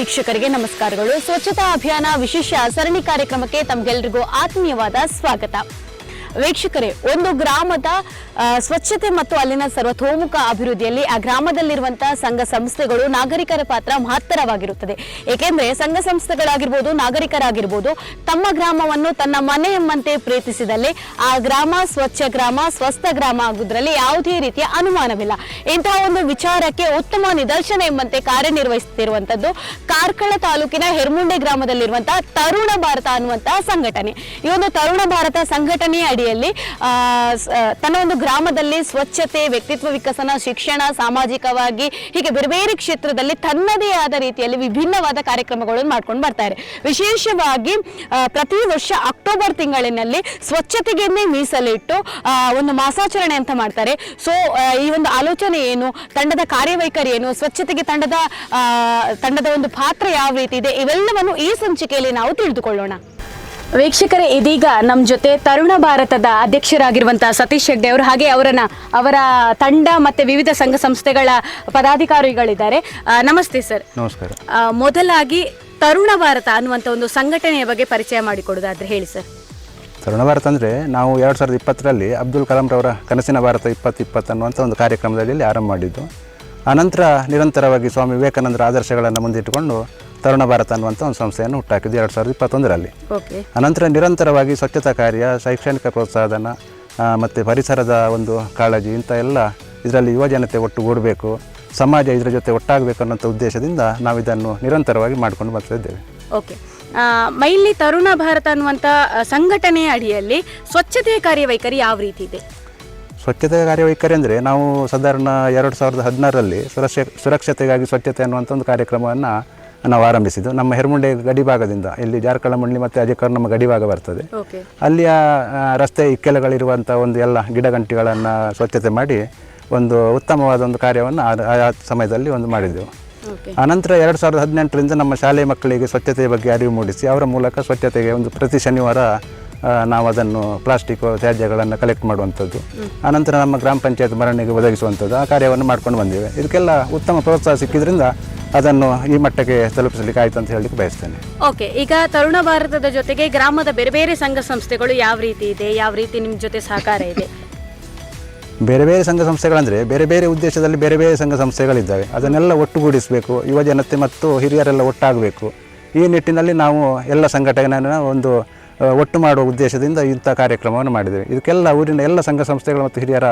ವೀಕ್ಷಕರಿಗೆ ನಮಸ್ಕಾರಗಳು. ಸ್ವಚ್ಛತಾ ಅಭಿಯಾನ ವಿಶೇಷ ಸರಣಿ ಕಾರ್ಯಕ್ರಮಕ್ಕೆ ತಮಗೆಲ್ಲರಿಗೂ ಆತ್ಮೀಯವಾದ ಸ್ವಾಗತ. ವೀಕ್ಷಕರೇ, ಒಂದು ಗ್ರಾಮದ ಸ್ವಚ್ಛತೆ ಮತ್ತು ಅಲ್ಲಿನ ಸರ್ವತೋಮುಖ ಅಭಿವೃದ್ಧಿಯಲ್ಲಿ ಆ ಗ್ರಾಮದಲ್ಲಿರುವಂತಹ ಸಂಘ ಸಂಸ್ಥೆಗಳು ನಾಗರಿಕರ ಪಾತ್ರ ಮಹತ್ತರವಾಗಿರುತ್ತದೆ. ಏಕೆಂದ್ರೆ ಸಂಘ ಸಂಸ್ಥೆಗಳಾಗಿರ್ಬೋದು, ನಾಗರಿಕರಾಗಿರ್ಬೋದು, ತಮ್ಮ ಗ್ರಾಮವನ್ನು ತನ್ನ ಮನೆ ಎಂಬಂತೆ ಪ್ರೀತಿಸಿದಲ್ಲಿ ಆ ಗ್ರಾಮ ಸ್ವಚ್ಛ ಗ್ರಾಮ, ಸ್ವಸ್ಥ ಗ್ರಾಮ ಆಗುವುದರಲ್ಲಿ ಯಾವುದೇ ರೀತಿಯ ಅನುಮಾನವಿಲ್ಲ. ಇಂತಹ ಒಂದು ವಿಚಾರಕ್ಕೆ ಉತ್ತಮ ನಿದರ್ಶನ ಎಂಬಂತೆ ಕಾರ್ಯನಿರ್ವಹಿಸುತ್ತಿರುವಂತದ್ದು ಕಾರ್ಕಳ ತಾಲೂಕಿನ ಹೆರ್ಮುಂಡೆ ಗ್ರಾಮದಲ್ಲಿರುವಂತಹ ತರುಣ ಭಾರತ ಅನ್ನುವಂತಹ ಸಂಘಟನೆ. ಈ ಒಂದು ತರುಣ ಭಾರತ ಸಂಘಟನೆಯ ಅಡಿಯಲ್ಲಿ ತನ್ನ ಒಂದು ಗ್ರಾಮದಲ್ಲಿ ಸ್ವಚ್ಛತೆ, ವ್ಯಕ್ತಿತ್ವ ವಿಕಸನ, ಶಿಕ್ಷಣ, ಸಾಮಾಜಿಕವಾಗಿ ಹೀಗೆ ಬೇರೆ ಬೇರೆ ಕ್ಷೇತ್ರದಲ್ಲಿ ತನ್ನದೇ ಆದ ರೀತಿಯಲ್ಲಿ ವಿಭಿನ್ನವಾದ ಕಾರ್ಯಕ್ರಮಗಳನ್ನು ಮಾಡ್ಕೊಂಡು ಬರ್ತಾರೆ ವಿಶೇಷವಾಗಿ ಪ್ರತಿ ವರ್ಷ ಅಕ್ಟೋಬರ್ ತಿಂಗಳಿನಲ್ಲಿ ಸ್ವಚ್ಛತೆಗೆನ್ನೇ ಮೀಸಲಿಟ್ಟು ಒಂದು ಮಾಸಾಚರಣೆ ಅಂತ ಮಾಡ್ತಾರೆ. ಸೊ ಈ ಒಂದು ಆಲೋಚನೆ ಏನು, ತಂಡದ ಕಾರ್ಯವೈಖರಿ ಏನು, ಸ್ವಚ್ಛತೆಗೆ ತಂಡದ ತಂಡದ ಒಂದು ಪಾತ್ರ ಯಾವ ರೀತಿ ಇದೆ, ಇವೆಲ್ಲವನ್ನು ಈ ಸಂಚಿಕೆಯಲ್ಲಿ ನಾವು ತಿಳಿದುಕೊಳ್ಳೋಣ. ವೀಕ್ಷಕರೇ ಇದೀಗ ನಮ್ಮ ಜೊತೆ ತರುಣ ಭಾರತದ ಅಧ್ಯಕ್ಷರಾಗಿರುವಂತಹ ಸತೀಶ್ ಹೆಗ್ಡೆ ಅವರು ಹಾಗೆ ಅವರನ್ನ ಅವರ ತಂಡ ಮತ್ತೆ ವಿವಿಧ ಸಂಘ ಸಂಸ್ಥೆಗಳ ಪದಾಧಿಕಾರಿಗಳಿದ್ದಾರೆ. ಆ, ನಮಸ್ತೆ ಸರ್. ನಮಸ್ಕಾರ. ಆ, ಮೊದಲಾಗಿ ತರುಣ ಭಾರತ ಅನ್ನುವಂಥ ಒಂದು ಸಂಘಟನೆಯ ಬಗ್ಗೆ ಪರಿಚಯ ಮಾಡಿಕೊಡೋದಾದ್ರೆ ಹೇಳಿ ಸರ್. ತರುಣ ಭಾರತ ಅಂದರೆ ನಾವು ಎರಡು ಸಾವಿರದ ಇಪ್ಪತ್ತರಲ್ಲಿ ಅಬ್ದುಲ್ ಕಲಾಂರವರ ಕನಸಿನ ಭಾರತ ಇಪ್ಪತ್ತು ಇಪ್ಪತ್ತು ಅನ್ನುವಂಥ ಒಂದು ಕಾರ್ಯಕ್ರಮದಲ್ಲಿ ಆರಂಭ ಮಾಡಿದ್ದು. ಆನಂತರ ನಿರಂತರವಾಗಿ ಸ್ವಾಮಿ ವಿವೇಕಾನಂದರ ಆದರ್ಶಗಳನ್ನು ಮುಂದಿಟ್ಟುಕೊಂಡು ತರುಣ ಭಾರತ ಅನ್ನುವಂಥ ಒಂದು ಸಂಸ್ಥೆಯನ್ನು ಹುಟ್ಟಾಕಿದ್ದು ಎರಡು ಸಾವಿರದ ಇಪ್ಪತ್ತೊಂದರಲ್ಲಿ. ಅನಂತರ ನಿರಂತರವಾಗಿ ಸ್ವಚ್ಛತಾ ಕಾರ್ಯ ಶೈಕ್ಷಣಿಕ ಪ್ರೋತ್ಸಾಹನ ಮತ್ತು ಪರಿಸರದ ಒಂದು ಕಾಳಜಿ ಇಂಥ ಎಲ್ಲ ಇದರಲ್ಲಿ ಯುವಜನತೆ ಒಟ್ಟುಗೂಡಬೇಕು ಸಮಾಜ ಇದರ ಜೊತೆ ಒಟ್ಟಾಗಬೇಕು ಅನ್ನೋಂಥ ಉದ್ದೇಶದಿಂದ ನಾವು ಇದನ್ನು ನಿರಂತರವಾಗಿ ಮಾಡ್ಕೊಂಡು ಬರ್ತಾ ಇದ್ದೇವೆ. ಓಕೆ. ಮೈಲಿ ತರುಣ ಭಾರತ ಅನ್ನುವಂಥ ಸಂಘಟನೆಯ ಅಡಿಯಲ್ಲಿ ಸ್ವಚ್ಛತೆಯ ಕಾರ್ಯವೈಖರಿ ಯಾವ ರೀತಿ ಇದೆ? ಸ್ವಚ್ಛತೆ ಕಾರ್ಯವೈಖರಿ ಅಂದರೆ ನಾವು ಸಾಧಾರಣ ಎರಡು ಸಾವಿರದ ಹದಿನಾರರಲ್ಲಿ ಸುರಕ್ಷ ಸುರಕ್ಷತೆಗಾಗಿ ಸ್ವಚ್ಛತೆ ಅನ್ನುವಂಥ ಒಂದು ಕಾರ್ಯಕ್ರಮವನ್ನು ನಾವು ಆರಂಭಿಸಿದ್ದು. ನಮ್ಮ ಹೆರ್ಮುಂಡೆ ಗಡಿಭಾಗದಿಂದ ಇಲ್ಲಿ ಜಾರ್ಕಳ ಮಂಡಳಿ ಮತ್ತು ಅಜಕರ್ ನಮ್ಮ ಗಡಿಭಾಗ ಬರ್ತದೆ. ಅಲ್ಲಿಯ ರಸ್ತೆ ಇಕ್ಕೆಲಗಳಿರುವಂಥ ಒಂದು ಎಲ್ಲ ಗಿಡಗಂಟಿಗಳನ್ನು ಸ್ವಚ್ಛತೆ ಮಾಡಿ ಒಂದು ಉತ್ತಮವಾದ ಒಂದು ಕಾರ್ಯವನ್ನು ಆ- ಸಮಯದಲ್ಲಿ ಒಂದು ಮಾಡಿದ್ದೆವು. ಆನಂತರ ಎರಡು ಸಾವಿರದ ಹದಿನೆಂಟರಿಂದ ನಮ್ಮ ಶಾಲೆ ಮಕ್ಕಳಿಗೆ ಸ್ವಚ್ಛತೆಯ ಬಗ್ಗೆ ಅರಿವು ಮೂಡಿಸಿ ಅವರ ಮೂಲಕ ಸ್ವಚ್ಛತೆಗೆ ಒಂದು ಪ್ರತಿ ಶನಿವಾರ ನಾವು ಅದನ್ನು ಪ್ಲಾಸ್ಟಿಕ್ ತ್ಯಾಜ್ಯಗಳನ್ನು ಕಲೆಕ್ಟ್ ಮಾಡುವಂಥದ್ದು. ಆನಂತರ ನಮ್ಮ ಗ್ರಾಮ ಪಂಚಾಯತ್ ಮರಣಿಗೆ ಒದಗಿಸುವಂಥದ್ದು. ಆ ಕಾರ್ಯವನ್ನು ಮಾಡ್ಕೊಂಡು ಬಂದಿವೆ. ಇದಕ್ಕೆಲ್ಲ ಉತ್ತಮ ಪ್ರೋತ್ಸಾಹ ಸಿಕ್ಕಿದ್ರಿಂದ ಅದನ್ನು ಈ ಮಟ್ಟಕ್ಕೆ ತಲುಪಿಸಲಿಕ್ಕೆ ಆಯ್ತು ಅಂತ ಹೇಳಲಿಕ್ಕೆ ಬಯಸ್ತೇನೆ. ಓಕೆ ಈಗ ತರುಣ ಭಾರತದ ಜೊತೆಗೆ ಗ್ರಾಮದ ಬೇರೆ ಬೇರೆ ಸಂಘ ಸಂಸ್ಥೆಗಳು ಯಾವ ರೀತಿ ಇದೆ ಯಾವ ರೀತಿ ನಿಮ್ಮ ಜೊತೆ ಸಹಕಾರ ಇದೆ? ಬೇರೆ ಬೇರೆ ಸಂಘ ಸಂಸ್ಥೆಗಳಂದರೆ ಬೇರೆ ಬೇರೆ ಉದ್ದೇಶದಲ್ಲಿ ಬೇರೆ ಬೇರೆ ಸಂಘ ಸಂಸ್ಥೆಗಳಿದ್ದಾವೆ. ಅದನ್ನೆಲ್ಲ ಒಟ್ಟುಗೂಡಿಸಬೇಕು. ಯುವಜನತೆ ಮತ್ತು ಹಿರಿಯರೆಲ್ಲ ಒಟ್ಟಾಗಬೇಕು. ಈ ನಿಟ್ಟಿನಲ್ಲಿ ನಾವು ಎಲ್ಲ ಸಂಘಟನೆಯನ್ನು ಒಂದು ಒಟ್ಟು ಮಾಡುವ ಉದ್ದೇಶದಿಂದ ಇಂಥ ಕಾರ್ಯಕ್ರಮವನ್ನು ಮಾಡಿದ್ದೇವೆ. ಇದಕ್ಕೆಲ್ಲ ಊರಿನ ಎಲ್ಲ ಸಂಘ ಸಂಸ್ಥೆಗಳು ಮತ್ತು ಹಿರಿಯರ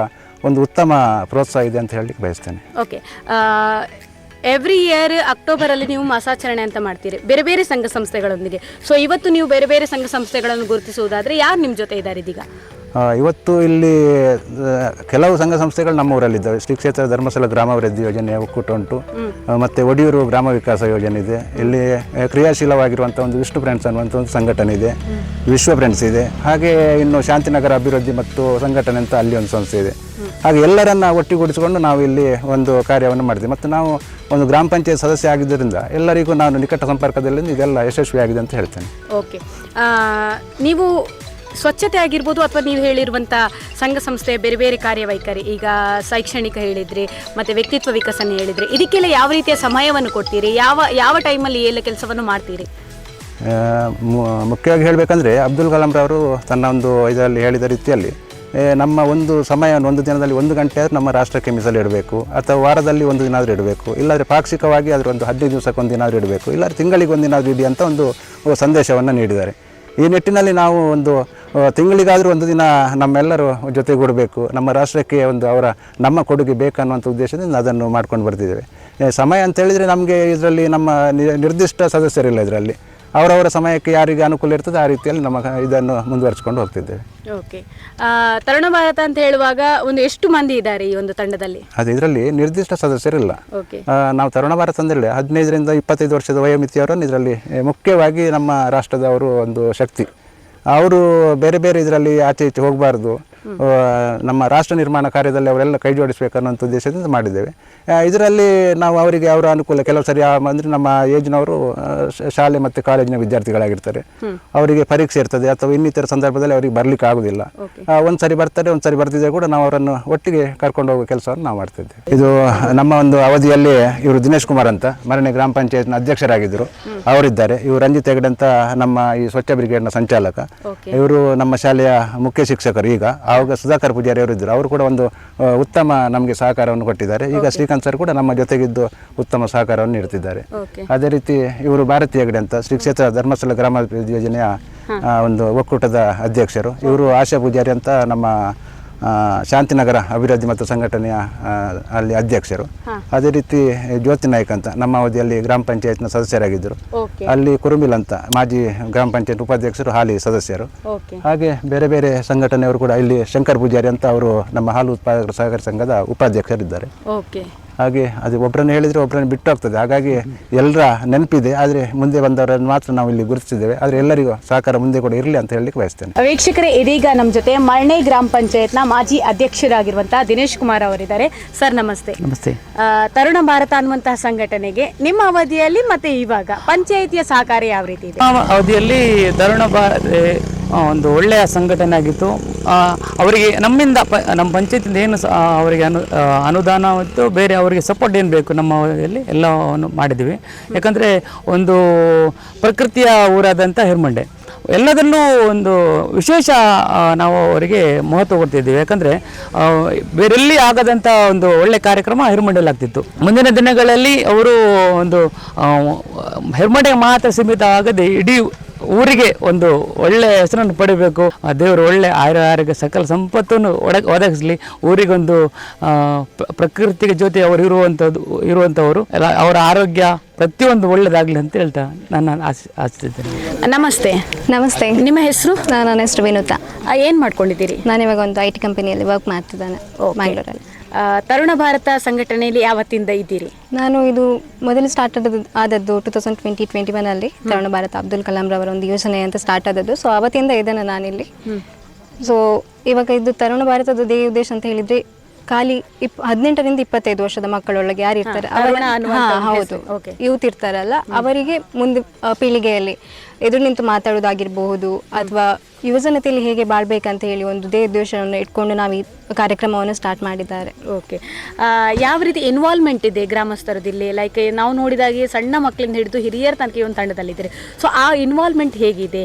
ಒಂದು ಉತ್ತಮ ಪ್ರೋತ್ಸಾಹ ಇದೆ ಅಂತ ಹೇಳಲಿಕ್ಕೆ ಬಯಸ್ತೇನೆ. ಓಕೆ. ಎವ್ರಿ ಇಯರ್ ಅಕ್ಟೋಬರಲ್ಲಿ ನೀವು ಮಾಸಾಚರಣೆ ಅಂತ ಮಾಡ್ತೀರಿ. ಬೇರೆ ಬೇರೆ ಸಂಘ ಸಂಸ್ಥೆಗಳೊಂದಿಗೆ. ಸೊ ಇವತ್ತು ನೀವು ಬೇರೆ ಬೇರೆ ಸಂಘ ಸಂಸ್ಥೆಗಳನ್ನು ಗುರುತಿಸುವುದಾದರೆ ಯಾರು ನಿಮ್ಮ ಜೊತೆ ಇದ್ದಾರೆ ಇದೀಗ? ಇವತ್ತು ಇಲ್ಲಿ ಕೆಲವು ಸಂಘ ಸಂಸ್ಥೆಗಳು ನಮ್ಮ ಊರಲ್ಲಿದ್ದಾವೆ. ಶ್ರೀ ಕ್ಷೇತ್ರ ಧರ್ಮಸ್ಥಳ ಗ್ರಾಮಾಭಿವೃದ್ಧಿ ಯೋಜನೆ ಒಕ್ಕೂಟ ಉಂಟು. ಮತ್ತು ಒಡಿಯೂರು ಗ್ರಾಮ ವಿಕಾಸ ಯೋಜನೆ ಇದೆ. ಇಲ್ಲಿ ಕ್ರಿಯಾಶೀಲವಾಗಿರುವಂಥ ಒಂದು ವಿಷ್ಣು ಫ್ರೆಂಡ್ಸ್ ಅನ್ನುವಂಥ ಒಂದು ಸಂಘಟನೆ ಇದೆ. ವಿಶ್ವ ಫ್ರೆಂಡ್ಸ್ ಇದೆ. ಹಾಗೆ ಇನ್ನು ಶಾಂತಿನಗರ ಅಭಿವೃದ್ಧಿ ಮತ್ತು ಸಂಘಟನೆ ಅಂತ ಅಲ್ಲಿ ಒಂದು ಸಂಸ್ಥೆ ಇದೆ. ಹಾಗೆ ಎಲ್ಲರನ್ನ ಒಟ್ಟಿಗೂಡಿಸಿಕೊಂಡು ನಾವು ಇಲ್ಲಿ ಒಂದು ಕಾರ್ಯವನ್ನು ಮಾಡಿದ್ವಿ ಮತ್ತು ನಾವು ಒಂದು ಗ್ರಾಮ ಪಂಚಾಯತ್ ಸದಸ್ಯ ಆಗಿದ್ದರಿಂದ ಎಲ್ಲರಿಗೂ ನಾನು ನಿಕಟ ಸಂಪರ್ಕದಲ್ಲಿ ಇದೆಲ್ಲ ಯಶಸ್ವಿಯಾಗಿದೆ ಅಂತ ಹೇಳ್ತೇನೆ. ಓಕೆ. ನೀವು ಸ್ವಚ್ಛತೆ ಆಗಿರ್ಬೋದು ಅಥವಾ ನೀವು ಹೇಳಿರುವಂಥ ಸಂಘ ಸಂಸ್ಥೆಯ ಬೇರೆ ಬೇರೆ ಕಾರ್ಯವೈಖರಿ, ಈಗ ಶೈಕ್ಷಣಿಕ ಹೇಳಿದ್ರಿ, ಮತ್ತು ವ್ಯಕ್ತಿತ್ವ ವಿಕಸನ ಹೇಳಿದ್ರಿ, ಇದಕ್ಕೆಲ್ಲ ಯಾವ ರೀತಿಯ ಸಮಯವನ್ನು ಕೊಡ್ತೀರಿ? ಯಾವ ಯಾವ ಟೈಮಲ್ಲಿ ಎಲ್ಲ ಕೆಲಸವನ್ನು ಮಾಡ್ತೀರಿ? ಮುಖ್ಯವಾಗಿ ಹೇಳಬೇಕಂದ್ರೆ ಅಬ್ದುಲ್ ಕಲಾಂರವರು ತನ್ನ ಒಂದು ಇದರಲ್ಲಿ ಹೇಳಿದ ರೀತಿಯಲ್ಲಿ ನಮ್ಮ ಒಂದು ಸಮಯವನ್ನು ಒಂದು ದಿನದಲ್ಲಿ ಒಂದು ಗಂಟೆ ಆದರೂ ನಮ್ಮ ರಾಷ್ಟ್ರಕ್ಕೆ ಮೀಸಲಿಡಬೇಕು ಅಥವಾ ವಾರದಲ್ಲಿ ಒಂದು ದಿನ ಆದರೂ ಇಡಬೇಕು, ಇಲ್ಲಾದರೆ ಪಾಕ್ಷಿಕವಾಗಿ ಅದರ ಒಂದು ಹದಿನೈದು ದಿವಸಕ್ಕೆ ಒಂದು ದಿನ ಆದರೂ ಇಡಬೇಕು, ಇಲ್ಲಾಂದ್ರೆ ತಿಂಗಳಿಗೆ ಒಂದು ದಿನ ಆದರೂ ಇಡಿ ಅಂತ ಒಂದು ಸಂದೇಶವನ್ನು ನೀಡಿದ್ದಾರೆ. ಈ ನಿಟ್ಟಿನಲ್ಲಿ ನಾವು ಒಂದು ತಿಂಗಳಿಗಾದರೂ ಒಂದು ದಿನ ನಮ್ಮೆಲ್ಲರೂ ಜೊತೆಗೂಡಬೇಕು. ನಮ್ಮ ರಾಷ್ಟ್ರಕ್ಕೆ ಒಂದು ಅವರ, ನಮ್ಮ ಕೊಡುಗೆ ಬೇಕನ್ನುವಂಥ ಉದ್ದೇಶದಿಂದ ಅದನ್ನು ಮಾಡ್ಕೊಂಡು ಬರ್ತಿದ್ದೇವೆ. ಸಮಯ ಅಂತ ಹೇಳಿದರೆ ನಮಗೆ ಇದರಲ್ಲಿ ನಮ್ಮ ನಿರ್ದಿಷ್ಟ ಸದಸ್ಯರಿಲ್ಲ ಇದರಲ್ಲಿ. ಅವರವರ ಸಮಯಕ್ಕೆ ಯಾರಿಗೆ ಅನುಕೂಲ ಇರ್ತದೆ ಆ ರೀತಿಯಲ್ಲಿ ನಮ್ಮ ಇದನ್ನು ಮುಂದುವರಿಸಿಕೊಂಡು ಹೋಗ್ತಿದ್ದೇವೆ. ಓಕೆ ತರುಣ ಭಾರತ ಅಂತ ಹೇಳುವಾಗ ಒಂದು ಎಷ್ಟು ಮಂದಿ ಇದ್ದಾರೆ ಈ ಒಂದು ತಂಡದಲ್ಲಿ? ಅದು ಇದರಲ್ಲಿ ನಿರ್ದಿಷ್ಟ ಸದಸ್ಯರಿಲ್ಲ. ನಾವು ತರುಣ ಭಾರತ ಅಂದರೆ ಹದಿನೈದರಿಂದ ಇಪ್ಪತ್ತೈದು ವರ್ಷದ ವಯೋಮಿತಿಯವರನ್ನು ಇದರಲ್ಲಿ ಮುಖ್ಯವಾಗಿ ನಮ್ಮ ರಾಷ್ಟ್ರದವರು ಒಂದು ಶಕ್ತಿ. ಅವರು ಬೇರೆ ಬೇರೆ ಇದರಲ್ಲಿ ಆಚೆ ಈಚೆ ಹೋಗಬಾರ್ದು. ನಮ್ಮ ರಾಷ್ಟ್ರ ನಿರ್ಮಾಣ ಕಾರ್ಯದಲ್ಲಿ ಅವರೆಲ್ಲ ಕೈ ಜೋಡಿಸಬೇಕನ್ನೋಂಥ ಉದ್ದೇಶದಿಂದ ಮಾಡಿದ್ದೇವೆ. ಇದರಲ್ಲಿ ನಾವು ಅವರಿಗೆ ಅವರ ಅನುಕೂಲ ಕೆಲವು ಸರಿ ಅಂದರೆ ನಮ್ಮ ಏಜ್ನವರು ಶಾಲೆ ಮತ್ತು ಕಾಲೇಜಿನ ವಿದ್ಯಾರ್ಥಿಗಳಾಗಿರ್ತಾರೆ. ಅವರಿಗೆ ಪರೀಕ್ಷೆ ಇರ್ತದೆ ಅಥವಾ ಇನ್ನಿತರ ಸಂದರ್ಭದಲ್ಲಿ ಅವರಿಗೆ ಬರಲಿಕ್ಕೆ ಆಗುದಿಲ್ಲ. ಒಂದು ಒಂದ್ ಸರಿ ಬರ್ತಾರೆ ಒಂದ್ಸರಿ ಬರ್ತಿದ್ರೆ ಕೂಡ ನಾವು ಅವರನ್ನು ಒಟ್ಟಿಗೆ ಕರ್ಕೊಂಡು ಹೋಗುವ ಕೆಲಸವನ್ನು ನಾವು ಮಾಡ್ತಿದ್ದೆ ಇದು ನಮ್ಮ ಒಂದು ಅವಧಿಯಲ್ಲಿ ಇವರು ದಿನೇಶ್ ಕುಮಾರ್ ಅಂತ ಮರಣೆ ಗ್ರಾಮ ಪಂಚಾಯತ್ನ ಅಧ್ಯಕ್ಷರಾಗಿದ್ದರು. ಅವರಿದ್ದಾರೆ. ಇವರು ರಂಜಿತ್ ಹೆಗಡೆ ಅಂತ ನಮ್ಮ ಈ ಸ್ವಚ್ಛ ಬ್ರಿಗೇಡ್ನ ಸಂಚಾಲಕ. ಇವರು ನಮ್ಮ ಶಾಲೆಯ ಮುಖ್ಯ ಶಿಕ್ಷಕರು ಈಗ. ಆವಾಗ ಸುಧಾಕರ್ ಪೂಜಾರಿ ಅವರು ಇದ್ದರು ಅವರು ಕೂಡ ಒಂದು ಉತ್ತಮ ನಮಗೆ ಸಹಕಾರವನ್ನು ಕೊಟ್ಟಿದ್ದಾರೆ. ಈಗ ಶ್ರೀಕಾಂತ್ ಸರ್ ಕೂಡ ನಮ್ಮ ಜೊತೆಗಿದ್ದು ಉತ್ತಮ ಸಹಕಾರವನ್ನು ನೀಡುತ್ತಿದ್ದಾರೆ ಅದೇ ರೀತಿ ಇವರು ಭಾರತೀಯ ಹೆಗಡೆ ಅಂತ ಶ್ರೀ ಕ್ಷೇತ್ರ ಧರ್ಮಸ್ಥಳ ಗ್ರಾಮಾಭಿವೃದ್ಧಿ ಯೋಜನೆಯ ಒಂದು ಒಕ್ಕೂಟದ ಅಧ್ಯಕ್ಷರು. ಇವರು ಆಶಾ ಪೂಜಾರಿ ಅಂತ ನಮ್ಮ ಶಾಂತಿನಗರ ಅಭಿವೃದ್ಧಿ ಮತ್ತು ಸಂಘಟನೆಯ ಅಲ್ಲಿ ಅಧ್ಯಕ್ಷರು. ಅದೇ ರೀತಿ ಜ್ಯೋತಿ ನಾಯ್ಕ ಅಂತ ನಮ್ಮ ಅವಧಿಯಲ್ಲಿ ಗ್ರಾಮ ಪಂಚಾಯತ್ನ ಸದಸ್ಯರಾಗಿದ್ದರು. ಅಲ್ಲಿ ಕುರುಮಿಲ್ ಅಂತ ಮಾಜಿ ಗ್ರಾಮ ಪಂಚಾಯತ್ ಉಪಾಧ್ಯಕ್ಷರು ಹಾಲಿ ಸದಸ್ಯರು. ಹಾಗೆ ಬೇರೆ ಬೇರೆ ಸಂಘಟನೆಯವರು ಕೂಡ ಇಲ್ಲಿ ಶಂಕರ್ ಪೂಜಾರಿ ಅಂತ ಅವರು ನಮ್ಮ ಹಾಲು ಉತ್ಪಾದಕರ ಸಹಕಾರ ಸಂಘದ ಉಪಾಧ್ಯಕ್ಷರಿದ್ದಾರೆ. ಹಾಗೆ ಅದು ಒಬ್ಬರನ್ನು ಹೇಳಿದರೆ ಒಬ್ಬರನ್ನು ಬಿಟ್ಟು ಹೋಗ್ತದೆ ಹಾಗಾಗಿ ಎಲ್ಲರ ನೆನಪಿದೆ. ಆದರೆ ಮುಂದೆ ಬಂದವರನ್ನು ಮಾತ್ರ ನಾವು ಇಲ್ಲಿ ಗುರುತಿಸಿದ್ದೇವೆ. ಆದರೆ ಎಲ್ಲರಿಗೂ ಸಹಕಾರ ಮುಂದೆ ಕೂಡ ಇರಲಿ ಅಂತ ಹೇಳಲಿಕ್ಕೆ ಬಯಸ್ತೇನೆ. ವೀಕ್ಷಕರೇ ಇದೀಗ ನಮ್ಮ ಜೊತೆ ಮರ್ಣೆ ಗ್ರಾಮ ಪಂಚಾಯತ್ನ ಮಾಜಿ ಅಧ್ಯಕ್ಷರಾಗಿರುವಂತಹ ದಿನೇಶ್ ಕುಮಾರ್ ಅವರಿದ್ದಾರೆ. ಸರ್ ನಮಸ್ತೆ. ನಮಸ್ತೆ. ತರುಣ ಭಾರತ ಅನ್ನುವಂತಹ ಸಂಘಟನೆಗೆ ನಿಮ್ಮ ಅವಧಿಯಲ್ಲಿ ಮತ್ತೆ ಇವಾಗ ಪಂಚಾಯಿತಿಯ ಸಹಕಾರ ಯಾವ ರೀತಿ ಇದೆ? ಅವಧಿಯಲ್ಲಿ ತರುಣ ಭಾರತ ಒಂದು ಒಳ್ಳೆಯ ಸಂಘಟನೆ ಆಗಿತ್ತು ಅವರಿಗೆ ನಮ್ಮಿಂದ ಪ ನಮ್ಮ ಪಂಚಾಯತಿಂದ ಏನು ಅವರಿಗೆ ಅನು ಅನುದಾನ ಮತ್ತು ಬೇರೆ ಅವರಿಗೆ ಸಪೋರ್ಟ್ ಏನು ಬೇಕು ನಮ್ಮ ಇಲ್ಲಿ ಎಲ್ಲವನ್ನು ಮಾಡಿದ್ದೀವಿ. ಯಾಕಂದರೆ ಒಂದು ಪ್ರಕೃತಿಯ ಊರಾದಂಥ ಹಿರ್ಮಂಡೆ. ಎಲ್ಲದನ್ನೂ ಒಂದು ವಿಶೇಷ ನಾವು ಅವರಿಗೆ ಮಹತ್ವ ಕೊಡ್ತಿದ್ದೀವಿ. ಯಾಕಂದರೆ ಬೇರೆಲ್ಲಿ ಆಗದಂಥ ಒಂದು ಒಳ್ಳೆ ಕಾರ್ಯಕ್ರಮ ಹಿರ್ಮಂಡೆಯಲ್ಲಿ ಆಗ್ತಿತ್ತು. ಮುಂದಿನ ದಿನಗಳಲ್ಲಿ ಅವರು ಒಂದು ಹಿರ್ಮಂಡೆಗೆ ಮಾತ್ರ ಸೀಮಿತ ಆಗದೆ ಇಡೀ ಊರಿಗೆ ಒಂದು ಒಳ್ಳೆ ಹೆಸರನ್ನು ಪಡಿಬೇಕು. ಆ ದೇವರು ಒಳ್ಳೆ ಆಯುರ ಆರೋಗ್ಯ ಸಕಲ ಸಂಪತ್ತನ್ನು ಒಡ ಒದಗಿಸಲಿ. ಊರಿಗೊಂದು ಪ್ರಕೃತಿಗೆ ಜೊತೆ ಅವರು ಇರುವಂಥದ್ದು ಇರುವಂಥವರು ಎಲ್ಲ ಅವರ ಆರೋಗ್ಯ ಪ್ರತಿಯೊಂದು ಒಳ್ಳೇದಾಗಲಿ ಅಂತ ಹೇಳ್ತಾ ನಾನು ಆಸೆ ಆಶಿಸಿದ್ದೇನೆ ನಮಸ್ತೆ. ನಮಸ್ತೆ. ನಿಮ್ಮ ಹೆಸರು? ನಾನು ನನ್ನ ಹೆಸರು ವಿನುತಾ. ಏನು ಮಾಡ್ಕೊಂಡಿದ್ದೀರಿ? ನಾನು ಇವಾಗ ಒಂದು ಐ ಟಿ ಕಂಪನಿಯಲ್ಲಿ ವರ್ಕ್ ಮಾಡ್ತಿದ್ದಾನೆ ಮ್ಯಾಂಗ್ಳೂರಲ್ಲಿ ಆ, ತರುಣ ಭಾರತ ಸಂಘಟನೆಯಲ್ಲಿ ಯಾವತ್ತಿಂದ ಇದ್ದೀರಿ? ನಾನು ಇದು ಮೊದಲು ಸ್ಟಾರ್ಟ್ ಆದದ್ದು ಟೂ ತೌಸಂಡ್ ಟ್ವೆಂಟಿ ಟ್ವೆಂಟಿ ಒನಲ್ಲಿ ತರುಣ ಭಾರತ ಅಬ್ದುಲ್ ಕಲಾಂ ರವರ ಒಂದು ಯೋಜನೆ ಅಂತ ಸ್ಟಾರ್ಟ್ ಆದದ್ದು. ಸೊ ಅವತ್ತಿಂದ ಇದ್ದೇನೆ ನಾನಿಲ್ಲಿ. ಸೊ ಇವಾಗ ಇದು ತರುಣ ಭಾರತದ ದೇ ಉದ್ದೇಶ ಅಂತ ಹೇಳಿದ್ರೆ ಖಾಲಿ ಇಪ್ ಹದಿನೆಂಟರಿಂದ ಇಪ್ಪತ್ತೈದು ವರ್ಷದ ಮಕ್ಕಳೊಳಗೆ ಯಾರು ಇರ್ತಾರೆ? ಹೌದು. ಯೂತ್ ಇರ್ತಾರಲ್ಲ ಅವರಿಗೆ ಮುಂದೆ ಪೀಳಿಗೆಯಲ್ಲಿ ಎದುರು ನಿಂತು ಮಾತಾಡೋದಾಗಿರಬಹುದು ಅಥವಾ ಯುವಜನತೆಯಲ್ಲಿ ಹೇಗೆ ಬಾಳ್ಬೇಕಂತ ಹೇಳಿ ಒಂದು ದೇ ಉದ್ದೇಶವನ್ನು ಇಟ್ಕೊಂಡು ನಾವು ಈ ಕಾರ್ಯಕ್ರಮವನ್ನು ಸ್ಟಾರ್ಟ್ ಮಾಡಿದ್ದಾರೆ. ಓಕೆ ಯಾವ ರೀತಿ ಇನ್ವಾಲ್ವ್ಮೆಂಟ್ ಇದೆ ಗ್ರಾಮಸ್ಥರದಲ್ಲಿ? ಲೈಕ್ ನಾವು ನೋಡಿದಾಗೆ ಸಣ್ಣ ಮಕ್ಕಳಿಂದ ಹಿಡಿದು ಹಿರಿಯರ ತನಕ ಈ ಒಂದು ತಂಡದಲ್ಲಿದ್ದಾರೆ. ಸೊ ಆ ಇನ್ವಾಲ್ವ್ಮೆಂಟ್ ಹೇಗಿದೆ?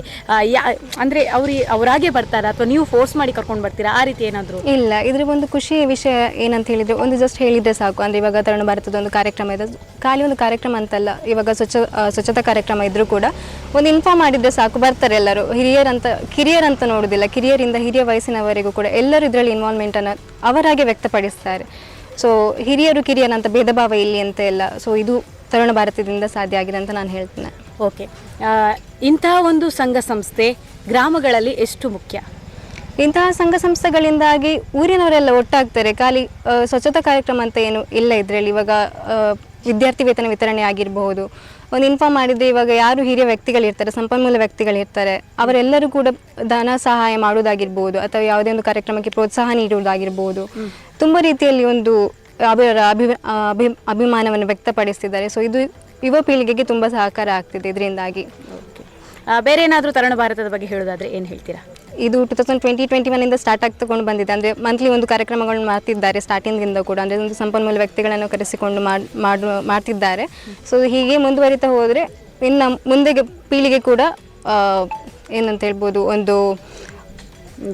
ಯಾ ಅಂದರೆ ಅವ್ರಿ ಅವರಾಗೆ ಬರ್ತಾರಾ? ಅಥವಾ ನೀವು ಫೋರ್ಸ್ ಮಾಡಿ ಕರ್ಕೊಂಡು ಬರ್ತೀರಾ? ಆ ರೀತಿ ಏನಾದರೂ? ಇಲ್ಲ ಇದ್ರ ಒಂದು ಖುಷಿಯ ವಿಷಯ ಏನಂತ ಹೇಳಿದರೆ ಒಂದು ಜಸ್ಟ್ ಹೇಳಿದ್ರೆ ಸಾಕು. ಅಂದರೆ ಇವಾಗ ತರುಣ ಭಾರತದ ಒಂದು ಕಾರ್ಯಕ್ರಮ ಇದೆ. ಖಾಲಿ ಒಂದು ಕಾರ್ಯಕ್ರಮ ಅಂತಲ್ಲ ಇವಾಗ ಸ್ವಚ್ಛ ಸ್ವಚ್ಛತಾ ಕಾರ್ಯಕ್ರಮ ಇದ್ರೂ ಕೂಡ ಒಂದು ಇನ್ಫಾರ್ಮ್ ಮಾಡಿದ್ರೆ ಸಾಕು. ಬರ್ತಾರೆ ಎಲ್ಲರೂ. ಹಿರಿಯರಂತ ಕಿರಿಯರಂತ ನೋಡೋದಿಲ್ಲ ಕಿರಿಯರಿಂದ ಹಿರಿಯ ವಯಸ್ಸಿನವರೆಗೂ ಕೂಡ ಎಲ್ಲರೂ ಇದರಲ್ಲಿ ಇನ್ವಾಲ್ವ್ಮೆಂಟ್ ಅನ್ನ ಅವರಾಗೆ ವ್ಯಕ್ತಪಡಿಸ್ತಾರೆ. ಸೊ ಹಿರಿಯರು ಕಿರಿಯರಂತ ಭೇದ ಭಾವ ಇಲ್ಲಿ ಅಂತ ಇಲ್ಲ ಸೊ ಇದು ತರುಣ ಭಾರತದಿಂದ ಸಾಧ್ಯ ಆಗಿದೆ ಅಂತ ನಾನು ಹೇಳ್ತೇನೆ. ಓಕೆ ಇಂತಹ ಒಂದು ಸಂಘ ಸಂಸ್ಥೆ ಗ್ರಾಮಗಳಲ್ಲಿ ಎಷ್ಟು ಮುಖ್ಯ? ಇಂತಹ ಸಂಘ ಸಂಸ್ಥೆಗಳಿಂದಾಗಿ ಊರಿನವರೆಲ್ಲ ಒಟ್ಟಾಗ್ತಾರೆ. ಖಾಲಿ ಸ್ವಚ್ಛತಾ ಕಾರ್ಯಕ್ರಮ ಅಂತ ಏನು ಇಲ್ಲ ಇದರಲ್ಲಿ. ಇವಾಗ ವಿದ್ಯಾರ್ಥಿ ವೇತನ ವಿತರಣೆ ಆಗಿರಬಹುದು. ಒಂದು ಇನ್ಫಾರ್ಮ್ ಮಾಡಿದ್ರೆ ಇವಾಗ ಯಾರು ಹಿರಿಯ ವ್ಯಕ್ತಿಗಳಿರ್ತಾರೆ ಸಂಪನ್ಮೂಲ ವ್ಯಕ್ತಿಗಳಿರ್ತಾರೆ ಅವರೆಲ್ಲರೂ ಕೂಡ ಧನ ಸಹಾಯ ಮಾಡೋದಾಗಿರ್ಬೋದು ಅಥವಾ ಯಾವುದೇ ಒಂದು ಕಾರ್ಯಕ್ರಮಕ್ಕೆ ಪ್ರೋತ್ಸಾಹ ನೀಡುವುದಾಗಿರ್ಬೋದು. ತುಂಬ ರೀತಿಯಲ್ಲಿ ಒಂದು ಅವರ ಅಭಿ ಅಭಿ ಅಭಿಮಾನವನ್ನು ವ್ಯಕ್ತಪಡಿಸ್ತಿದ್ದಾರೆ. ಸೊ ಇದು ಯುವ ಪೀಳಿಗೆಗೆ ತುಂಬ ಸಹಕಾರ ಆಗ್ತಿದೆ ಇದರಿಂದಾಗಿ. ಬೇರೆ ಏನಾದರೂ ತರುಣ ಭಾರತದ ಬಗ್ಗೆ ಹೇಳೋದಾದರೆ ಏನು ಹೇಳ್ತೀರಾ? ಇದು ಟು ತೌಸಂಡ್ ಟ್ವೆಂಟಿ ಟ್ವೆಂಟಿ ಒನ್ನಿಂದ ಸ್ಟಾರ್ಟ್ ಆಗ್ತಕೊಂಡು ಬಂದಿದೆ. ಅಂದರೆ ಮಂತ್ಲಿ ಒಂದು ಕಾರ್ಯಕ್ರಮಗಳನ್ನು ಮಾಡ್ತಿದ್ದಾರೆ ಸ್ಟಾರ್ಟಿಂಗಿಂದ ಕೂಡ. ಅಂದರೆ ಒಂದು ಸಂಪನ್ಮೂಲ ವ್ಯಕ್ತಿಗಳನ್ನು ಕರೆಸಿಕೊಂಡು ಮಾಡ್ ಮಾಡು ಮಾಡ್ತಿದ್ದಾರೆ. ಸೊ ಹೀಗೆ ಮುಂದುವರಿತಾ ಹೋದರೆ ಇನ್ನು ಮುಂದೆಗೆ ಪೀಳಿಗೆ ಕೂಡ ಏನಂತ ಹೇಳ್ಬೋದು ಒಂದು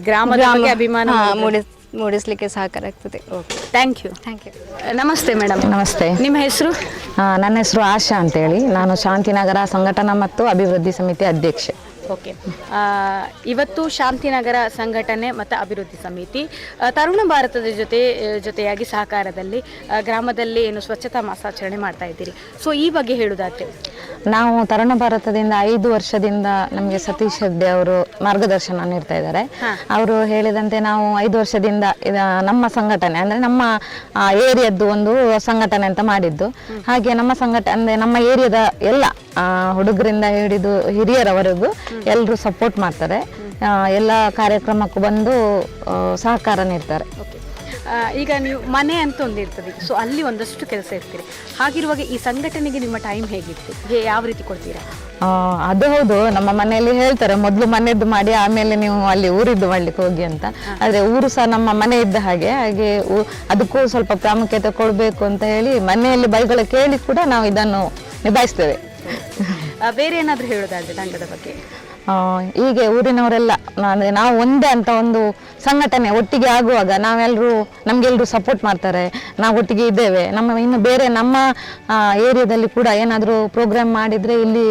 ಗ್ರಾಮದ ಗ್ರಾಮ- ಅಭಿಮಾನ ಮೂಡಿಸ್ ಮೂಡಿಸ್ಲಿಕ್ಕೆ ಸಹಕಾರ ಆಗ್ತದೆ okay thank you thank you ನಮಸ್ತೆ ಮೇಡಮ್. ನಮಸ್ತೆ. ನಿಮ್ಮ ಹೆಸರು? ನನ್ನ ಹೆಸರು ಆಶಾ ಅಂತೇಳಿ. ನಾನು ಶಾಂತಿನಗರ ಸಂಘಟನಾ ಮತ್ತು ಅಭಿವೃದ್ಧಿ ಸಮಿತಿ ಅಧ್ಯಕ್ಷೆ. ಓಕೆ. ಇವತ್ತು ಶಾಂತಿನಗರ ಸಂಘಟನೆ ಮತ್ತು ಅಭಿವೃದ್ಧಿ ಸಮಿತಿ ತರುಣ ಭಾರತದ ಜೊತೆ ಜೊತೆಯಾಗಿ ಸಹಕಾರದಲ್ಲಿ ಗ್ರಾಮದಲ್ಲಿ ಏನು ಸ್ವಚ್ಛತಾ ಮಾಸಾಚರಣೆ ಮಾಡ್ತಾ ಇದ್ದೀರಿ. ಸೊ ಈ ಬಗ್ಗೆ ಹೇಳುವುದಾದ್ರೆ ನಾವು ತರುಣ ಭಾರತದಿಂದ ಐದು ವರ್ಷದಿಂದ ನಮಗೆ ಸತೀಶ್ ಹೆಡ್ಡೆ ಅವರು ಮಾರ್ಗದರ್ಶನ ನೀಡ್ತಾ ಇದ್ದಾರೆ. ಅವರು ಹೇಳಿದಂತೆ ನಾವು ಐದು ವರ್ಷದಿಂದ ನಮ್ಮ ಸಂಘಟನೆ ಅಂದರೆ ನಮ್ಮ ಏರಿಯಾದ್ದು ಒಂದು ಸಂಘಟನೆ ಅಂತ ಮಾಡಿದ್ದು. ಹಾಗೆ ನಮ್ಮ ಸಂಘಟನೆ ಅಂದರೆ ನಮ್ಮ ಏರಿಯಾದ ಎಲ್ಲ ಹುಡುಗರಿಂದ ಹಿಡಿದು ಹಿರಿಯರವರೆಗೂ ಎಲ್ಲರೂ ಸಪೋರ್ಟ್ ಮಾಡ್ತಾರೆ. ಎಲ್ಲ ಕಾರ್ಯಕ್ರಮಕ್ಕೂ ಬಂದು ಸಹಕಾರ ನೀಡ್ತಾರೆ. ಓಕೆ ಈಗ ನೀವು ಮನೆ ಅಂತ ಒಂದು ಇರ್ತದೆ. ಸೊ ಅಲ್ಲಿ ಒಂದಷ್ಟು ಕೆಲಸ ಇರ್ತೀರಿ. ಹಾಗಿರುವಾಗ ಈ ಸಂಘಟನೆಗೆ ನಿಮ್ಮ ಟೈಮ್ ಹೇಗಿತ್ತು? ಹೇ- ಯಾವ ರೀತಿ ಕೊಡ್ತೀರಾ? ಅದು ಹೌದು. ನಮ್ಮ ಮನೆಯಲ್ಲಿ ಹೇಳ್ತಾರೆ ಮೊದಲು ಮನೆಯದ್ದು ಮಾಡಿ ಆಮೇಲೆ ನೀವು ಅಲ್ಲಿ ಊರಿದ್ದು ಮಾಡ್ಲಿಕ್ಕೆ ಹೋಗಿ ಅಂತ. ಆದರೆ ಊರು ಸಹ ನಮ್ಮ ಮನೆ ಇದ್ದ ಹಾಗೆ ಹಾಗೆ ಅದಕ್ಕೂ ಸ್ವಲ್ಪ ಪ್ರಾಮುಖ್ಯತೆ ಕೊಡಬೇಕು ಅಂತ ಹೇಳಿ ಮನೆಯಲ್ಲಿ ಬೈಗಳ ಕೇಳಿ ಕೂಡ ನಾವು ಇದನ್ನು ನಿಭಾಯಿಸ್ತೇವೆ. ಬೇರೆ ಏನಾದರೂ ಹೇಳೋದಾದ್ರೆ ತಂಡದ ಬಗ್ಗೆ? ಹೀಗೆ ಊರಿನವರೆಲ್ಲ ಅಂದ್ರೆ ನಾವು ಒಂದೇ ಅಂತ ಒಂದು ಸಂಘಟನೆ ಒಟ್ಟಿಗೆ ಆಗುವಾಗ ನಾವೆಲ್ಲರೂ ನಮಗೆಲ್ಲರೂ ಸಪೋರ್ಟ್ ಮಾಡ್ತಾರೆ. ನಾವು ಒಟ್ಟಿಗೆ ಇದ್ದೇವೆ. ನಮ್ಮ ಇನ್ನು ಬೇರೆ ನಮ್ಮ ಏರಿಯಾದಲ್ಲಿ ಕೂಡ ಏನಾದರೂ ಪ್ರೋಗ್ರಾಮ್ ಮಾಡಿದ್ರೆ ಇಲ್ಲಿ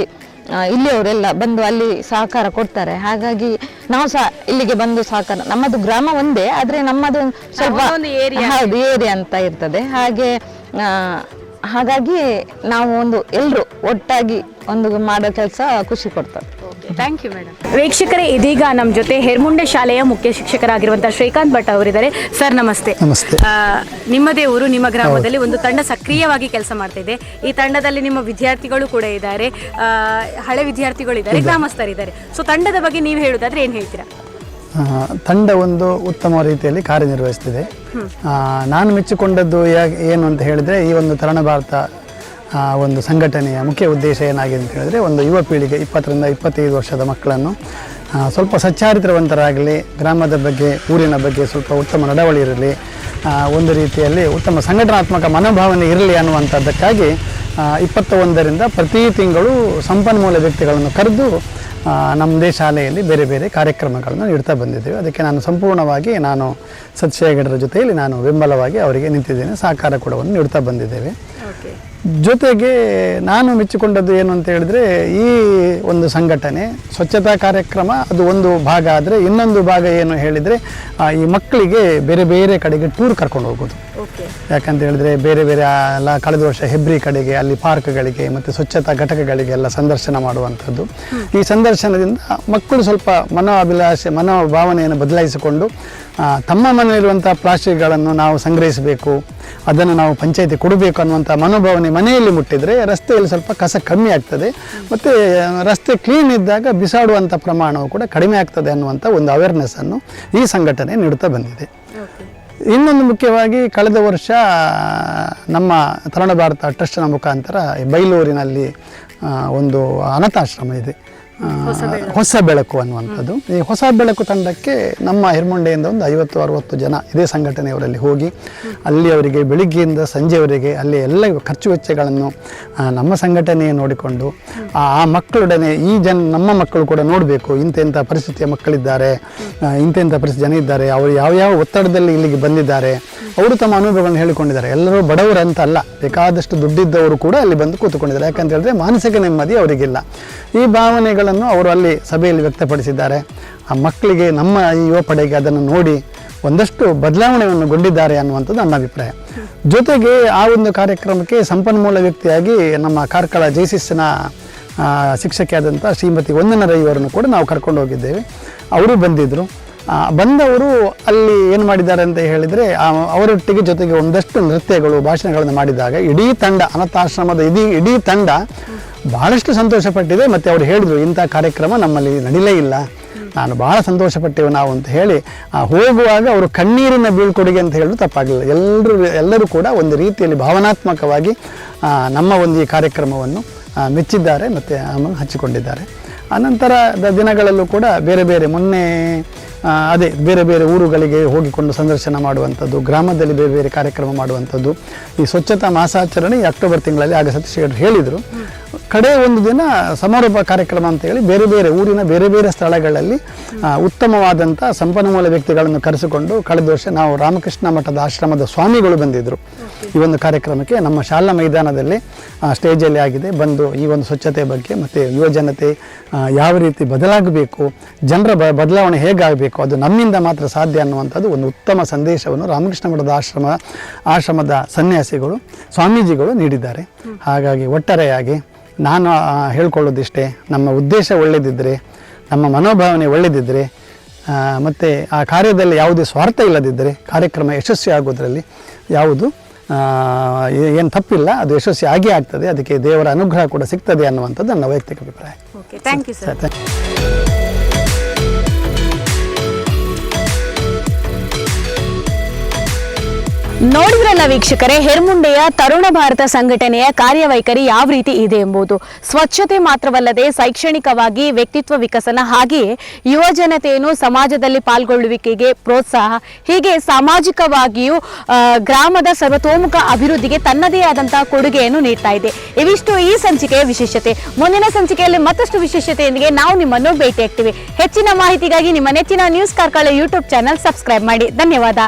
ಇಲ್ಲಿಯವರೆಲ್ಲ ಬಂದು ಅಲ್ಲಿ ಸಹಕಾರ ಕೊಡ್ತಾರೆ. ಹಾಗಾಗಿ ನಾವು ಸಹ ಇಲ್ಲಿಗೆ ಬಂದು ಸಹಕಾರ ನಮ್ಮದು ಗ್ರಾಮ ಒಂದೇ ಆದ್ರೆ ನಮ್ಮದು ಸ್ವಲ್ಪ ಹೌದು ಏರಿಯಾ ಅಂತ ಇರ್ತದೆ. ಹಾಗೆ ಹಾಗಾಗಿ ನಾವು ಒಂದು ಎಲ್ಲರೂ ಒಟ್ಟಾಗಿ ಒಂದು ಮಾಡೋ ಕೆಲಸ ಖುಷಿ ಕೊಡ್ತದೆ. ಥ್ಯಾಂಕ್ ಯು ಮೇಡಮ್ ವೀಕ್ಷಕರೇ ಇದೀಗ ನಮ್ಮ ಜೊತೆ ಹೆರ್ಮುಂಡೆ ಶಾಲೆಯ ಮುಖ್ಯ ಶಿಕ್ಷಕರಾಗಿರುವಂತಹ ಶ್ರೀಕಾಂತ್ ಭಟ್ ಅವರಿದ್ದಾರೆ. ಸರ್ ನಮಸ್ತೆ. ನಮಸ್ತೆ. ಆ, ನಿಮ್ಮದೇ ಊರು ನಿಮ್ಮ ಗ್ರಾಮದಲ್ಲಿ ಒಂದು ತಂಡ ಸಕ್ರಿಯವಾಗಿ ಕೆಲಸ ಮಾಡ್ತಾ ಇದೆ. ಈ ತಂಡದಲ್ಲಿ ನಿಮ್ಮ ವಿದ್ಯಾರ್ಥಿಗಳು ಕೂಡ ಇದ್ದಾರೆ. ಆ, ಹಳೆ ವಿದ್ಯಾರ್ಥಿಗಳು ಇದ್ದಾರೆ. ಗ್ರಾಮಸ್ಥರಿದ್ದಾರೆ. ಸೊ ತಂಡದ ಬಗ್ಗೆ ನೀವು ಹೇಳುದಾದ್ರೆ ಏನು ಹೇಳ್ತೀರಾ? ಆ, ತಂಡ ಒಂದು ಉತ್ತಮ ರೀತಿಯಲ್ಲಿ ಕಾರ್ಯನಿರ್ವಹಿಸ್ತಿದೆ. ಆ, ನಾನು ಮೆಚ್ಚಿಕೊಂಡದ್ದು ಯಾ- ಏನು ಅಂತ ಹೇಳಿದ್ರೆ ಈ ಒಂದು ತರುಣ ಭಾರತ ಆ, ಒಂದು ಸಂಘಟನೆಯ ಮುಖ್ಯ ಉದ್ದೇಶ ಏನಾಗಿದೆ ಅಂತ ಹೇಳಿದ್ರೆ ಒಂದು ಯುವ ಪೀಳಿಗೆ ಇಪ್ಪತ್ತರಿಂದ ಇಪ್ಪತ್ತೈದು ವರ್ಷದ ಮಕ್ಕಳನ್ನು ಸ್ವಲ್ಪ ಸಚ್ಚಾರಿತ್ರವಂತರಾಗಲಿ ಗ್ರಾಮದ ಬಗ್ಗೆ ಊರಿನ ಬಗ್ಗೆ ಸ್ವಲ್ಪ ಉತ್ತಮ ನಡವಳಿ ಇರಲಿ ಒಂದು ರೀತಿಯಲ್ಲಿ ಉತ್ತಮ ಸಂಘಟನಾತ್ಮಕ ಮನೋಭಾವನೆ ಇರಲಿ ಅನ್ನುವಂಥದ್ದಕ್ಕಾಗಿ ಇಪ್ಪತ್ತ ಒಂದರಿಂದ ಪ್ರತಿ ತಿಂಗಳು ಸಂಪನ್ಮೂಲ ವ್ಯಕ್ತಿಗಳನ್ನು ಕರೆದು ನಮ್ಮದೇ ಶಾಲೆಯಲ್ಲಿ ಬೇರೆ ಬೇರೆ ಕಾರ್ಯಕ್ರಮಗಳನ್ನು ನೀಡ್ತಾ ಬಂದಿದ್ದೇವೆ. ಅದಕ್ಕೆ ನಾನು ಸಂಪೂರ್ಣವಾಗಿ ನಾನು ಸತ್ಯಗಡರ ಜೊತೆಯಲ್ಲಿ ನಾನು ಬೆಂಬಲವಾಗಿ ಅವರಿಗೆ ನಿಂತಿದ್ದೇನೆ. ಸಹಕಾರ ಕೂಡವನ್ನು ನೀಡ್ತಾ ಬಂದಿದ್ದೇವೆ. ಜೊತೆಗೆ ನಾನು ಮೆಚ್ಚಿಕೊಂಡದ್ದು ಏನು ಅಂತ ಹೇಳಿದ್ರೆ ಈ ಒಂದು ಸಂಘಟನೆ ಸ್ವಚ್ಛತಾ ಕಾರ್ಯಕ್ರಮ ಅದು ಒಂದು ಭಾಗ ಆದರೆ ಇನ್ನೊಂದು ಭಾಗ ಏನು ಹೇಳಿದರೆ ಈ ಮಕ್ಕಳಿಗೆ ಬೇರೆ ಬೇರೆ ಕಡೆಗೆ ಟೂರ್ ಕರ್ಕೊಂಡು ಹೋಗೋದು. ಯಾಕಂತ ಹೇಳಿದ್ರೆ ಬೇರೆ ಬೇರೆ ಎಲ್ಲ ಕಳೆದ ವರ್ಷ ಹೆಬ್ರಿ ಕಡೆಗೆ ಅಲ್ಲಿ ಪಾರ್ಕ್ಗಳಿಗೆ ಮತ್ತು ಸ್ವಚ್ಛತಾ ಘಟಕಗಳಿಗೆ ಎಲ್ಲ ಸಂದರ್ಶನ ಮಾಡುವಂಥದ್ದು. ಈ ಸಂದರ್ಶನದಿಂದ ಮಕ್ಕಳು ಸ್ವಲ್ಪ ಮನೋ ಅಭಿಲಾಷೆ ಮನೋಭಾವನೆಯನ್ನು ಬದಲಾಯಿಸಿಕೊಂಡು ತಮ್ಮ ಮನೆಯಲ್ಲಿರುವಂಥ ಪ್ಲಾಸ್ಟಿಕ್ಗಳನ್ನು ನಾವು ಸಂಗ್ರಹಿಸಬೇಕು. ಅದನ್ನು ನಾವು ಪಂಚಾಯಿತಿ ಕೊಡಬೇಕು ಅನ್ನುವಂಥ ಮನೋಭಾವನೆ ಮನೆಯಲ್ಲಿ ಮುಟ್ಟಿದರೆ ರಸ್ತೆಯಲ್ಲಿ ಸ್ವಲ್ಪ ಕಸ ಕಮ್ಮಿ ಆಗ್ತದೆ. ಮತ್ತು ರಸ್ತೆ ಕ್ಲೀನ್ ಇದ್ದಾಗ ಬಿಸಾಡುವಂಥ ಪ್ರಮಾಣವು ಕೂಡ ಕಡಿಮೆ ಆಗ್ತದೆ ಅನ್ನುವಂಥ ಒಂದು ಅವೇರ್ನೆಸ್ಸನ್ನು ಈ ಸಂಘಟನೆ ನೀಡುತ್ತಾ ಬಂದಿದೆ. ಇನ್ನೊಂದು ಮುಖ್ಯವಾಗಿ ಕಳೆದ ವರ್ಷ ನಮ್ಮ ತರುಣ ಭಾರತ ಟ್ರಸ್ಟ್ನ ಮುಖಾಂತರ ಈ ಬೈಲೂರಿನಲ್ಲಿ ಒಂದು ಅನಾಥಾಶ್ರಮ ಇದೆ. ಹೊಸ ಬೆಳಕು. ಅನ್ನುವಂಥದ್ದು. ಈ ಹೊಸ ಬೆಳಕು ತಂಡಕ್ಕೆ ನಮ್ಮ ಹಿರ್ಮೊಂಡೆಯಿಂದ ಒಂದು ಐವತ್ತು ಅರವತ್ತು ಜನ ಇದೇ ಸಂಘಟನೆಯವರಲ್ಲಿ ಹೋಗಿ ಅಲ್ಲಿ ಅವರಿಗೆ ಬೆಳಿಗ್ಗೆಯಿಂದ ಸಂಜೆವರೆಗೆ ಅಲ್ಲಿ ಎಲ್ಲ ಖರ್ಚು ವೆಚ್ಚಗಳನ್ನು ನಮ್ಮ ಸಂಘಟನೆಯೇ ನೋಡಿಕೊಂಡು ಆ ಮಕ್ಕಳೊಡನೆ ಈ ಜನ ನಮ್ಮ ಮಕ್ಕಳು ಕೂಡ ನೋಡಬೇಕು ಇಂತೆಂಥ ಪರಿಸ್ಥಿತಿಯ ಮಕ್ಕಳಿದ್ದಾರೆ ಇಂತೆಂಥ ಪರಿಸ್ಥಿತಿ ಜನ ಇದ್ದಾರೆ ಅವರು ಯಾವ ಯಾವ ಒತ್ತಡದಲ್ಲಿ ಇಲ್ಲಿಗೆ ಬಂದಿದ್ದಾರೆ. ಅವರು ತಮ್ಮ ಅನುಭವಗಳನ್ನು ಹೇಳಿಕೊಂಡಿದ್ದಾರೆ. ಎಲ್ಲರೂ ಬಡವರು ಅಂತ ಅಲ್ಲ ಬೇಕಾದಷ್ಟು ದುಡ್ಡಿದ್ದವರು ಕೂಡ ಅಲ್ಲಿ ಬಂದು ಕೂತ್ಕೊಂಡಿದ್ದಾರೆ. ಯಾಕಂತ ಹೇಳಿದ್ರೆ ಮಾನಸಿಕ ನೆಮ್ಮದಿ ಅವರಿಗಿಲ್ಲ. ಈ ಭಾವನೆಗಳನ್ನು ಅವರು ಅಲ್ಲಿ ಸಭೆಯಲ್ಲಿ ವ್ಯಕ್ತಪಡಿಸಿದ್ದಾರೆ. ಆ ಮಕ್ಕಳಿಗೆ ನಮ್ಮ ಯುವ ಪಡೆಗೆ ಅದನ್ನು ನೋಡಿ ಒಂದಷ್ಟು ಬದಲಾವಣೆಯನ್ನು ಗೊಂಡಿದ್ದಾರೆ ಅನ್ನುವಂಥದ್ದು ನನ್ನ ಅಭಿಪ್ರಾಯ. ಜೊತೆಗೆ ಆ ಒಂದು ಕಾರ್ಯಕ್ರಮಕ್ಕೆ ಸಂಪನ್ಮೂಲ ವ್ಯಕ್ತಿಯಾಗಿ ನಮ್ಮ ಕಾರ್ಕಳ ಜೈಸಿಸ್ನ ಶಿಕ್ಷಕಿಯಾದಂಥ ಶ್ರೀಮತಿ ವಂದನ ರೈ ಅವರನ್ನು ಕೂಡ ನಾವು ಕರ್ಕೊಂಡು ಹೋಗಿದ್ದೇವೆ. ಅವರು ಬಂದಿದ್ದರು ಬಂದವರು ಅಲ್ಲಿ ಏನು ಮಾಡಿದ್ದಾರೆ ಅಂತ ಹೇಳಿದರೆ ಅವರೊಟ್ಟಿಗೆ ಜೊತೆಗೆ ಒಂದಷ್ಟು ನೃತ್ಯಗಳು, ಭಾಷಣಗಳನ್ನು ಮಾಡಿದಾಗ ಇಡೀ ತಂಡ, ಅನಾಥಾಶ್ರಮದ ಇಡೀ ಇಡೀ ತಂಡ ಬಹಳಷ್ಟು ಸಂತೋಷಪಟ್ಟಿದೆ. ಮತ್ತು ಅವರು ಹೇಳಿದರು, ಇಂಥ ಕಾರ್ಯಕ್ರಮ ನಮ್ಮಲ್ಲಿ ನಡೀಲೇ ಇಲ್ಲ. ನಾನು ಭಾಳ ಸಂತೋಷಪಟ್ಟೆವು ನಾವು ಅಂತ ಹೇಳಿ ಹೋಗುವಾಗ ಅವರು ಕಣ್ಣೀರಿನ ಬೀಳ್ಕೊಡುಗೆ ಅಂತ ಹೇಳಿದ್ರು ತಪ್ಪಾಗಲಿಲ್ಲ ಎಲ್ಲರೂ ಎಲ್ಲರೂ ಕೂಡ ಒಂದು ರೀತಿಯಲ್ಲಿ ಭಾವನಾತ್ಮಕವಾಗಿ ನಮ್ಮ ಒಂದು ಈ ಕಾರ್ಯಕ್ರಮವನ್ನು ಮೆಚ್ಚಿದ್ದಾರೆ ಮತ್ತು ಹಚ್ಚಿಕೊಂಡಿದ್ದಾರೆ. ಅನಂತರದ ದಿನಗಳಲ್ಲೂ ಕೂಡ ಬೇರೆ ಬೇರೆ ಮೊನ್ನೆ ಅದೇ ಬೇರೆ ಬೇರೆ ಊರುಗಳಿಗೆ ಹೋಗಿಕೊಂಡು ಸಂದರ್ಶನ ಮಾಡುವಂಥದ್ದು, ಗ್ರಾಮದಲ್ಲಿ ಬೇರೆ ಬೇರೆ ಕಾರ್ಯಕ್ರಮ ಮಾಡುವಂಥದ್ದು, ಈ ಸ್ವಚ್ಛತಾ ಮಾಸಾಚರಣೆ ಅಕ್ಟೋಬರ್ ತಿಂಗಳಲ್ಲಿ, ಆಗ ಸತೀಶ್ ಹೇಳಿದರು. ಕಡೆ ಒಂದು ದಿನ ಸಮಾರೋಪ ಕಾರ್ಯಕ್ರಮ ಅಂತ ಹೇಳಿ ಬೇರೆ ಬೇರೆ ಊರಿನ ಬೇರೆ ಬೇರೆ ಸ್ಥಳಗಳಲ್ಲಿ ಉತ್ತಮವಾದಂಥ ಸಂಪನ್ಮೂಲ ವ್ಯಕ್ತಿಗಳನ್ನು ಕರೆಸಿಕೊಂಡು ಕಳೆದ ವರ್ಷ ನಾವು ರಾಮಕೃಷ್ಣ ಮಠದ ಆಶ್ರಮದ ಸ್ವಾಮಿಗಳು ಬಂದಿದ್ದರು ಈ ಒಂದು ಕಾರ್ಯಕ್ರಮಕ್ಕೆ ನಮ್ಮ ಶಾಲಾ ಮೈದಾನದಲ್ಲಿ ಸ್ಟೇಜಲ್ಲಿ ಆಗಿದೆ. ಬಂದು ಈ ಒಂದು ಸ್ವಚ್ಛತೆ ಬಗ್ಗೆ ಮತ್ತು ಯುವ ಜನತೆ ಯಾವ ರೀತಿ ಬದಲಾಗಬೇಕು, ಜನರ ಬದಲಾವಣೆ ಹೇಗಾಗಬೇಕು, ಅದು ನಮ್ಮಿಂದ ಮಾತ್ರ ಸಾಧ್ಯ ಅನ್ನುವಂಥದ್ದು ಒಂದು ಉತ್ತಮ ಸಂದೇಶವನ್ನು ರಾಮಕೃಷ್ಣ ಮಠದ ಆಶ್ರಮ, ಆಶ್ರಮದ ಸನ್ಯಾಸಿಗಳು, ಸ್ವಾಮೀಜಿಗಳು ನೀಡಿದ್ದಾರೆ. ಹಾಗಾಗಿ ಒಟ್ಟಾರೆಯಾಗಿ ನಾನು ಹೇಳ್ಕೊಳ್ಳೋದಿಷ್ಟೇ ನಮ್ಮ ಉದ್ದೇಶ ಒಳ್ಳೆಯದಿದ್ದರೆ ನಮ್ಮ ಮನೋಭಾವನೆ ಒಳ್ಳೆಯದಿದ್ದರೆ ಮತ್ತು ಆ ಕಾರ್ಯದಲ್ಲಿ ಯಾವುದೇ ಸ್ವಾರ್ಥ ಇಲ್ಲದಿದ್ದರೆ ಕಾರ್ಯಕ್ರಮ ಯಶಸ್ವಿ ಆಗೋದರಲ್ಲಿ ಯಾವುದು ಏನು ತಪ್ಪಿಲ್ಲ ಅದು ಯಶಸ್ವಿ ಆಗೇ ಆಗ್ತದೆ ಅದಕ್ಕೆ ದೇವರ ಅನುಗ್ರಹ ಕೂಡ ಸಿಗ್ತದೆ ಅನ್ನುವಂಥದ್ದು ನನ್ನ ವೈಯಕ್ತಿಕ ಅಭಿಪ್ರಾಯ okay thank you sir sir, thank you. ನೋಡಿದ್ರಲ್ಲ ವೀಕ್ಷಕರೇ, ಹೆರ್ಮುಂಡೆಯ ತರುಣ ಭಾರತ ಸಂಘಟನೆಯ ಕಾರ್ಯವೈಖರಿ ಯಾವ ರೀತಿ ಇದೆ ಎಂಬುದು. ಸ್ವಚ್ಛತೆ ಮಾತ್ರವಲ್ಲದೆ ಶೈಕ್ಷಣಿಕವಾಗಿ ವ್ಯಕ್ತಿತ್ವ ವಿಕಸನ ಹಾಗೆಯೇ ಯುವ ಜನತೆಯನ್ನು ಸಮಾಜದಲ್ಲಿ ಪಾಲ್ಗೊಳ್ಳುವಿಕೆಗೆ ಪ್ರೋತ್ಸಾಹ, ಹೀಗೆ ಸಾಮಾಜಿಕವಾಗಿಯೂ ಗ್ರಾಮದ ಸರ್ವತೋಮುಖ ಅಭಿವೃದ್ಧಿಗೆ ತನ್ನದೇ ಆದಂತಹ ಕೊಡುಗೆಯನ್ನು ನೀಡ್ತಾ ಇದೆ. ಇವಿಷ್ಟು ಈ ಸಂಚಿಕೆಯ ವಿಶೇಷತೆ. ಮುಂದಿನ ಸಂಚಿಕೆಯಲ್ಲಿ ಮತ್ತಷ್ಟು ವಿಶೇಷತೆಯೊಂದಿಗೆ ನಾವು ನಿಮ್ಮನ್ನು ಭೇಟಿಯಾಗ್ತೀವಿ. ಹೆಚ್ಚಿನ ಮಾಹಿತಿಗಾಗಿ ನಿಮ್ಮ ನೆಚ್ಚಿನ news Karkala YouTube channel subscribe ಮಾಡಿ. ಧನ್ಯವಾದ.